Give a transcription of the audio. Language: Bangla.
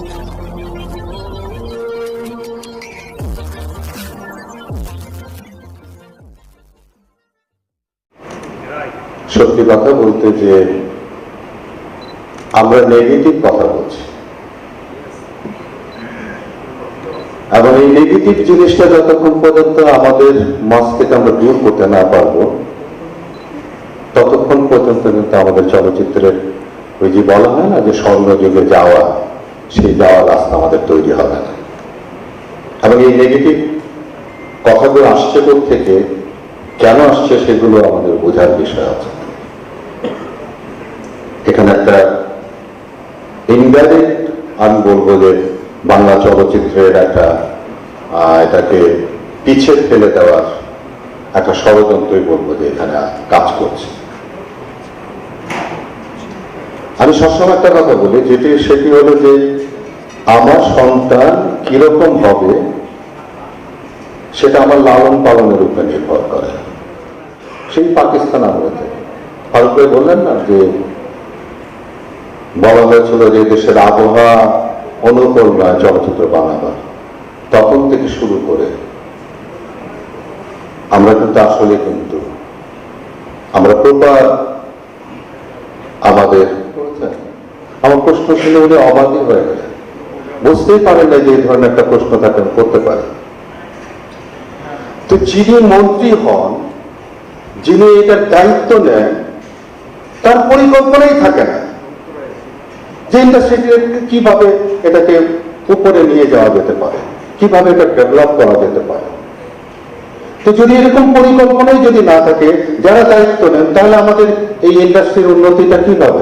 সত্যি কথা বলতে যে আমরা নেগেটিভ কথা বলছি। এবং এই নেগেটিভ জিনিসটা যতক্ষণ পর্যন্ত আমাদের মস থেকে আমরা দূর করতে না পারব, ততক্ষণ পর্যন্ত কিন্তু আমাদের চলচ্চিত্রের ওই যে বলা হয় না যে স্বর্ণযুগে যাওয়া সেই যাওয়ার রাস্তা আমাদের তৈরি হবে না। এবং এই নেগেটিভ কথাগুলো আসছে থেকে কেন আসছে সেগুলো আমাদের বোঝার বিষয় আছে। এখানে একটা ইনডাইরেক্ট আমি বলব যে বাংলা চলচ্চিত্রের একটা এটাকে পিছিয়ে ফেলে দেওয়ার একটা ষড়যন্ত্রই বলব যে এখানে কাজ করছে। আমি সবসময় একটা কথা বলি, যেটি সেটি হলো যে আমার সন্তান কীরকম হবে, সেটা আমার লালন পালনের উপরে নির্ভর করে। সেই পাকিস্তান আমলেতে ফারুক বললেন না যে, বলা হয়েছিল যে দেশের আবহাওয়া অনুকূল নয় চলচ্চিত্র বানাবার। তখন থেকে শুরু করে, আমরা কিন্তু আসলে কিন্তু, আমরা প্রপার আমাদের আমার প্রশ্ন শুনে উনি অবাকই হয়ে গেলেন। বুঝতেই পারেন না যে এই ধরনের একটা প্রশ্ন তাকে করতে পারে তো যিনি মন্ত্রী হন, যিনি এটার দায়িত্ব নেন, তার পরিকল্পনাই থাকে না যে ইন্ডাস্ট্রিকে কীভাবে এটাকে উপরে নিয়ে যাওয়া যেতে পারে, কীভাবে এটা ডেভেলপ করা যেতে পারে। তো যদি এরকম পরিকল্পনাই যদি না থাকে, যারা দায়িত্ব নেন, তাহলে আমাদের এই ইন্ডাস্ট্রির উন্নতিটা কীভাবে